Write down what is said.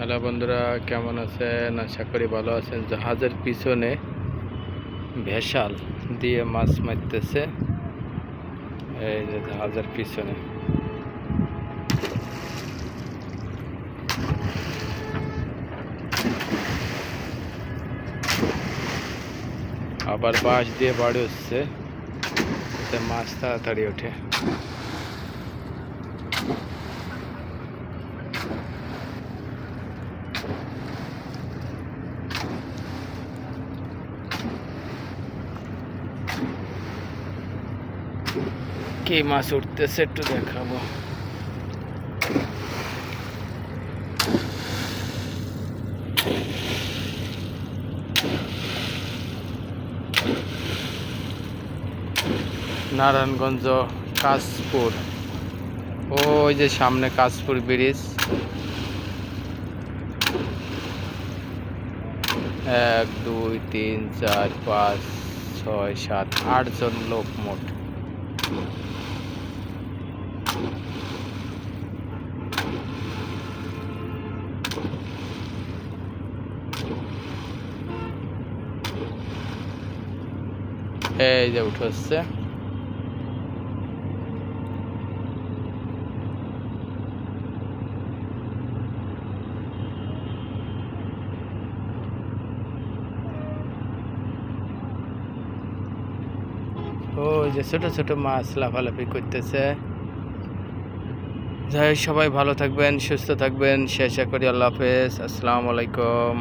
Hello বন্ধুরা কেমন আছেন আশা করি ভালো আছেন জাহাজের পিছনে ভেসাল দিয়ে মাছ মারতেছে এই যে জাহাজের পিছনে আবার বাঁশ দিয়ে বাড়ি হচ্ছে যাতে মাছ তাড়াতাড়ি ওঠে কি মাছ উঠতেছে একটু দেখাবো। নারায়ণগঞ্জ, কাশপুর। ওই যে সামনে কাশপুর ব্রিজ। এক, দুই, তিন, চার, পাঁচ, ছয়, সাত, আটজন লোক মোট। এই যে উঠে হচ্ছে ওই যে ছোট ছোট মাছ লাফালাফি করতেছে। যাই সবাই ভালো থাকবেন, সুস্থ থাকবেন। শেষ করি, আল্লাহ হাফেজ। আসসালামু আলাইকুম।